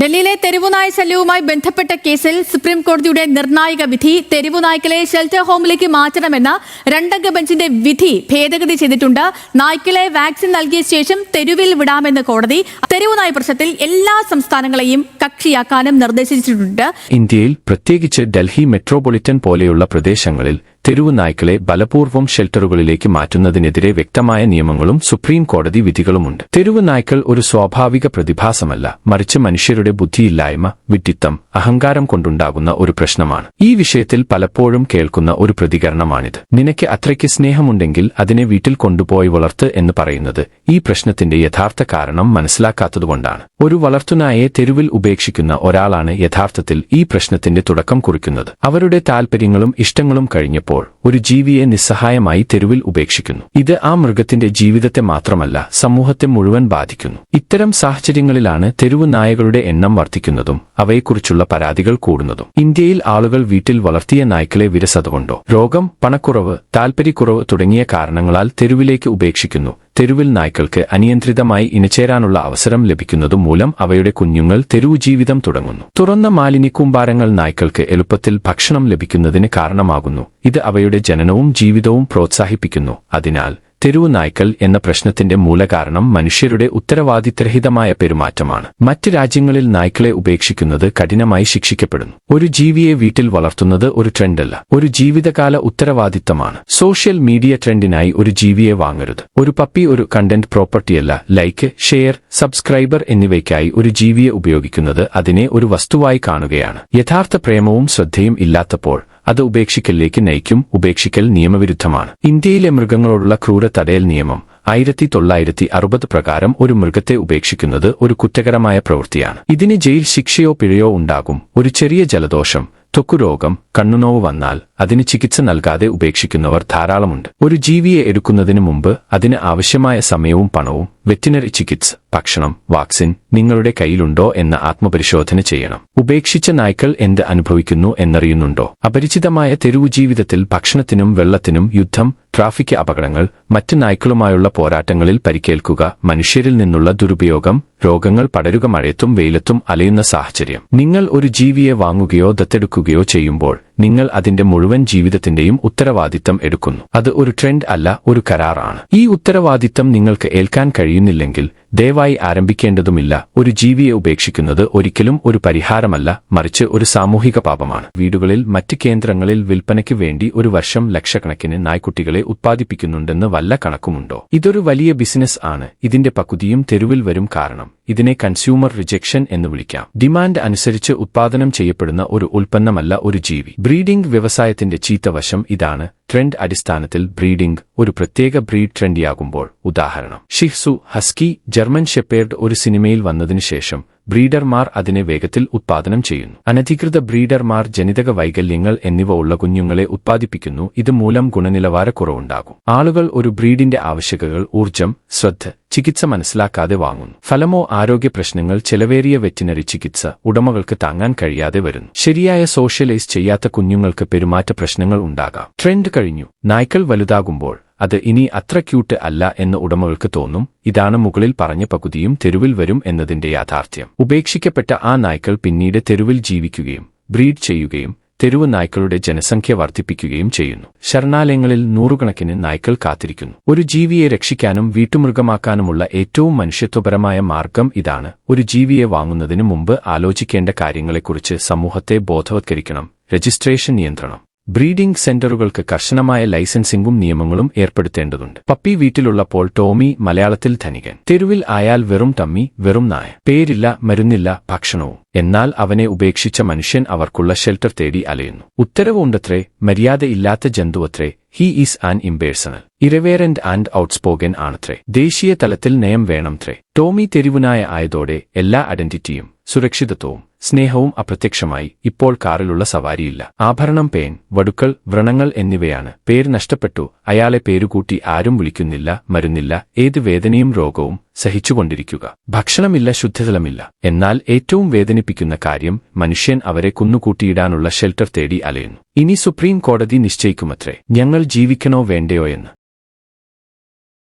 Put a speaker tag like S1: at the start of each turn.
S1: ഡൽഹിയിലെ തെരുവുനായ ശല്യവുമായി ബന്ധപ്പെട്ട കേസിൽ സുപ്രീം കോടതിയുടെ നിർണായക വിധി തെരുവുനായ്ക്കലെ ഷെൽട്ടർ ഹോമിലേക്ക് മാറ്റണമെന്ന രണ്ടംഗ ബെഞ്ചിന്റെ വിധി ഭേദഗതി ചെയ്തിട്ടുണ്ട്. നായ്ക്കളെ വാക്സിൻ നൽകിയ ശേഷം തെരുവിൽ വിടാമെന്ന് കോടതി തെരുവുനായ പ്രശ്നത്തിൽ എല്ലാ സംസ്ഥാനങ്ങളെയും കക്ഷിയാക്കാനും നിർദ്ദേശിച്ചിട്ടുണ്ട്.
S2: ഇന്ത്യയിൽ പ്രത്യേകിച്ച് ഡൽഹി മെട്രോപൊളിറ്റൻ പോലെയുള്ള പ്രദേശങ്ങളിൽ തെരുവു നായ്ക്കളെ ബലപൂർവം ഷെൽട്ടറുകളിലേക്ക് മാറ്റുന്നതിനെതിരെ വ്യക്തമായ നിയമങ്ങളും സുപ്രീം കോടതി വിധികളുമുണ്ട്. തെരുവു നായ്ക്കൾ ഒരു സ്വാഭാവിക പ്രതിഭാസമല്ല. മറിച്ച് മനുഷ്യരുടെ ബുദ്ധിയില്ലായ്മ വിഡ്ഢിത്തം അഹങ്കാരം കൊണ്ടുണ്ടാകുന്ന ഒരു പ്രശ്നമാണ്. ഈ വിഷയത്തിൽ പലപ്പോഴും കേൾക്കുന്ന ഒരു പ്രതികരണമാണിത്. നിനക്ക് അത്രയ്ക്ക് സ്നേഹമുണ്ടെങ്കിൽ അതിനെ വീട്ടിൽ കൊണ്ടുപോയി വളർത്ത് എന്ന് പറയുന്നത് ഈ പ്രശ്നത്തിന്റെ യഥാർത്ഥ കാരണം മനസ്സിലാക്കാത്തതുകൊണ്ടാണ്. ഒരു വളർത്തുനായെ തെരുവിൽ ഉപേക്ഷിക്കുന്ന ഒരാളാണ് യഥാർത്ഥത്തിൽ ഈ പ്രശ്നത്തിന്റെ തുടക്കം കുറിക്കുന്നത്. അവരുടെ താൽപര്യങ്ങളും ഇഷ്ടങ്ങളും കഴിഞ്ഞപ്പോൾ ഒരു ജീവിയെ നിസ്സഹായമായി തെരുവിൽ ഉപേക്ഷിക്കുന്നു. ഇത് ആ മൃഗത്തിന്റെ ജീവിതത്തെ മാത്രമല്ല സമൂഹത്തെ മുഴുവൻ ബാധിക്കുന്നു. ഇത്തരം സാഹചര്യങ്ങളിലാണ് തെരുവു നായകളുടെ എണ്ണം വർദ്ധിക്കുന്നതും അവയെക്കുറിച്ചുള്ള പരാതികൾ കൂടുന്നതും. ഇന്ത്യയിൽ ആളുകൾ വീട്ടിൽ വളർത്തിയ നായ്ക്കളെ വിരസതുകൊണ്ടോ രോഗം പണക്കുറവ് താൽപര്യക്കുറവ് തുടങ്ങിയ കാരണങ്ങളാൽ തെരുവിലേക്ക് ഉപേക്ഷിക്കുന്നു. തെരുവിൽ നായ്ക്കൾക്ക് അനിയന്ത്രിതമായി ഇണചേരാനുള്ള അവസരം ലഭിക്കുന്നതും മൂലം അവയുടെ കുഞ്ഞുങ്ങൾ തെരുവു ജീവിതം തുടങ്ങുന്നു. തുറന്ന മാലിന്യക്കൂമ്പാരങ്ങൾ നായ്ക്കൾക്ക് എളുപ്പത്തിൽ ഭക്ഷണം ലഭിക്കുന്നതിന് കാരണമാകുന്നു. ഇത് അവയുടെ ജനനവും ജീവിതവും പ്രോത്സാഹിപ്പിക്കുന്നു. അതിനാൽ തെരുവു നായ്ക്കൾ എന്ന പ്രശ്നത്തിന്റെ മൂലകാരണം മനുഷ്യരുടെ ഉത്തരവാദിത്തരഹിതമായ പെരുമാറ്റമാണ്. മറ്റ് രാജ്യങ്ങളിൽ നായ്ക്കളെ ഉപേക്ഷിക്കുന്നത് കഠിനമായി ശിക്ഷിക്കപ്പെടുന്നു. ഒരു ജീവിയെ വീട്ടിൽ വളർത്തുന്നത് ഒരു ട്രെൻഡല്ല. ഒരു ജീവിതകാല ഉത്തരവാദിത്തമാണ്. സോഷ്യൽ മീഡിയ ട്രെൻഡിനായി ഒരു ജീവിയെ വാങ്ങരുത്. ഒരു പപ്പി ഒരു കണ്ടന്റ് പ്രോപ്പർട്ടിയല്ല. ലൈക്ക് ഷെയർ സബ്സ്ക്രൈബർ എന്നിവയ്ക്കായി ഒരു ജീവിയെ ഉപയോഗിക്കുന്നത് അതിനെ ഒരു വസ്തുവായി കാണുകയാണ്. യഥാർത്ഥ പ്രേമവും ശ്രദ്ധയും ഇല്ലാത്തപ്പോൾ അത് ഉപേക്ഷിക്കലിലേക്ക് നയിക്കും. ഉപേക്ഷിക്കൽ നിയമവിരുദ്ധമാണ്. ഇന്ത്യയിലെ മൃഗങ്ങളോടുള്ള ക്രൂര തടയൽ നിയമം ആയിരത്തി തൊള്ളായിരത്തി അറുപത് പ്രകാരം ഒരു മൃഗത്തെ ഉപേക്ഷിക്കുന്നത് ഒരു കുറ്റകരമായ പ്രവൃത്തിയാണ്. ഇതിന് ജയിൽ ശിക്ഷയോ പിഴയോ ഉണ്ടാകും. ഒരു ചെറിയ ജലദോഷം ത്വക്കുരോഗം കണ്ണുനോവ് വന്നാൽ അതിന് ചികിത്സ നൽകാതെ ഉപേക്ഷിക്കുന്നവർ ധാരാളമുണ്ട്. ഒരു ജീവിയെ എടുക്കുന്നതിന് മുമ്പ് അതിന് ആവശ്യമായ സമയവും പണവും വെറ്റിനറി ചികിത്സ ഭക്ഷണം വാക്സിൻ നിങ്ങളുടെ കയ്യിലുണ്ടോ എന്ന ആത്മപരിശോധന ചെയ്യണം. ഉപേക്ഷിച്ച നായ്ക്കൾ എന്ത് അനുഭവിക്കുന്നു എന്നറിയുന്നുണ്ടോ? അപരിചിതമായ തെരുവു ജീവിതത്തിൽ ഭക്ഷണത്തിനും വെള്ളത്തിനും യുദ്ധം ട്രാഫിക് അപകടങ്ങൾ മറ്റ് നായ്ക്കളുമായുള്ള പോരാട്ടങ്ങളിൽ പരിക്കേൽക്കുക മനുഷ്യരിൽ നിന്നുള്ള ദുരുപയോഗം രോഗങ്ങൾ പടരുക മഴയത്തും വെയിലത്തും അലയുന്ന സാഹചര്യം. നിങ്ങൾ ഒരു ജീവിയെ വാങ്ങുകയോ ദത്തെടുക്കുകയോ ചെയ്യുമ്പോൾ നിങ്ങൾ അതിന്റെ മുഴുവൻ ജീവിതത്തിന്റെയും ഉത്തരവാദിത്തം എടുക്കുന്നു. അത് ഒരു ട്രെൻഡ് അല്ല ഒരു കരാറാണ്. ഈ ഉത്തരവാദിത്തം നിങ്ങൾക്ക് ഏൽക്കാൻ കഴിയുന്നില്ലെങ്കിൽ ദയവായി ആരംഭിക്കേണ്ടതുമില്ല. ഒരു ജീവിയെ ഉപേക്ഷിക്കുന്നത് ഒരിക്കലും ഒരു പരിഹാരമല്ല മറിച്ച് ഒരു സാമൂഹിക പാപമാണ്. വീടുകളിൽ മറ്റ് കേന്ദ്രങ്ങളിൽ വിൽപ്പനയ്ക്ക് വേണ്ടി ഒരു വർഷം ലക്ഷക്കണക്കിന് നായ്ക്കുട്ടികളെ ഉത്പാദിപ്പിക്കുന്നുണ്ടെന്ന് വല്ല കണക്കുമുണ്ടോ? ഇതൊരു വലിയ ബിസിനസ് ആണ്. ഇതിന്റെ പകുതിയും തെരുവിൽ വരും കാരണം. ഇതിനെ കൺസ്യൂമർ റിജക്ഷൻ എന്ന് വിളിക്കാം. ഡിമാൻഡ് അനുസരിച്ച് ഉത്പാദനം ചെയ്യപ്പെടുന്ന ഒരു ഉൽപ്പന്നമല്ല ഒരു ജീവി. ബ്രീഡിംഗ് വ്യവസായത്തിന്റെ ചീത്തവശം ഇതാണ്. ട്രെൻഡ് അടിസ്ഥാനത്തിൽ ബ്രീഡിംഗ് ഒരു പ്രത്യേക ബ്രീഡ് ട്രെൻഡിയാകുമ്പോൾ ഉദാഹരണം. ഷിഹ്സു ഹസ്കി ജർമ്മൻ ഷെപ്പേർഡ് ഒരു സിനിമയിൽ വന്നതിനു ശേഷം ബ്രീഡർമാർ അതിനെ വേഗത്തിൽ ഉത്പാദനം ചെയ്യുന്നു. അനധികൃത ബ്രീഡർമാർ ജനിതക വൈകല്യങ്ങൾ എന്നിവ ഉള്ള കുഞ്ഞുങ്ങളെ ഉത്പാദിപ്പിക്കുന്നു. ഇത് മൂലം ഗുണനിലവാരക്കുറവുണ്ടാകും ആളുകൾ ഒരു ബ്രീഡിന്റെ ആവശ്യകതകൾ ഊർജം ശ്രദ്ധ ചികിത്സ മനസ്സിലാക്കാതെ വാങ്ങുന്നു. ഫലമോ ആരോഗ്യ പ്രശ്നങ്ങൾ ചെലവേറിയ വെറ്റിനറി ചികിത്സ ഉടമകൾക്ക് താങ്ങാൻ കഴിയാതെ വരുന്നു. ശരിയായ സോഷ്യലൈസ് ചെയ്യാത്ത കുഞ്ഞുങ്ങൾക്ക് പെരുമാറ്റ പ്രശ്നങ്ങൾ ഉണ്ടാകാം. ട്രെൻഡ് കഴിഞ്ഞു. നായ്ക്കൾ വലുതാകുമ്പോൾ അത് ഇനി അത്ര ക്യൂട്ട് അല്ല എന്ന് ഉടമകൾക്ക് തോന്നും. ഇതാണ് മുകളിൽ പറഞ്ഞ പകുതിയും തെരുവിൽ വരും എന്നതിന്റെ യാഥാർത്ഥ്യം. ഉപേക്ഷിക്കപ്പെട്ട ആ നായ്ക്കൾ പിന്നീട് തെരുവിൽ ജീവിക്കുകയും ബ്രീഡ് ചെയ്യുകയും തെരുവ് നായ്ക്കളുടെ ജനസംഖ്യ വർദ്ധിപ്പിക്കുകയും ചെയ്യുന്നു. ശരണാലയങ്ങളിൽ നൂറുകണക്കിന് നായ്ക്കൾ കാത്തിരിക്കുന്നു. ഒരു ജീവിയെ രക്ഷിക്കാനും വീട്ടുമൃഗമാക്കാനുമുള്ള ഏറ്റവും മനുഷ്യത്വപരമായ മാർഗം ഇതാണ്. ഒരു ജീവിയെ വാങ്ങുന്നതിനു മുമ്പ് ആലോചിക്കേണ്ട കാര്യങ്ങളെക്കുറിച്ച് സമൂഹത്തെ ബോധവത്കരിക്കണം. രജിസ്ട്രേഷൻ നിയന്ത്രണം. ബ്രീഡിംഗ് സെന്ററുകൾക്ക് കർശനമായ ലൈസൻസിംഗും നിയമങ്ങളും ഏർപ്പെടുത്തേണ്ടതുണ്ട്. പപ്പി വീട്ടിലുള്ളപ്പോൾ ടോമി മലയാളത്തിൽ ധനികൻ. തെരുവിൽ ആയാൽ വെറും തമ്മി വെറും നായ. പേരില്ല മരുന്നില്ല ഭക്ഷണവും. എന്നാൽ അവനെ ഉപേക്ഷിച്ച മനുഷ്യൻ അവർക്കുള്ള ഷെൽട്ടർ തേടി അലയുന്നു. ഉത്തരവുണ്ടത്രേ മര്യാദയില്ലാത്ത ജന്തുവത്രേ he is an impersonal irreverent and outspoken ആണത്രേ. ദേശീയ തലത്തിൽ നയം വേണംത്രേ. ടോമി തെരുവുനായ ആയതോടെ എല്ലാ ഐഡന്റിറ്റിയും സുരക്ഷിതത്വവും സ്നേഹവും അപ്രത്യക്ഷമായി ഇപ്പോൾ കാറിലുള്ള സവാരിയില്ല. ആഭരണം പേൻ വടുക്കൾ വ്രണങ്ങൾ എന്നിവയാണ്. പേര് നഷ്ടപ്പെട്ടു. അയാളെ പേരുകൂട്ടി ആരും വിളിക്കുന്നില്ല മരുന്നില്ല ഏത് വേദനയും രോഗവും സഹിച്ചുകൊണ്ടിരിക്കുക. ഭക്ഷണമില്ല ശുദ്ധജലമില്ല. എന്നാൽ ഏറ്റവും വേദനിപ്പിക്കുന്ന കാര്യം മനുഷ്യൻ അവരെ കുന്നുകൂട്ടിയിടാനുള്ള ഷെൽട്ടർ തേടി അലയുന്നു. ഇനി സുപ്രീം കോടതി നിശ്ചയിക്കുമത്രേ. ഞങ്ങൾ ജീവിക്കണോ വേണ്ടയോ എന്ന്.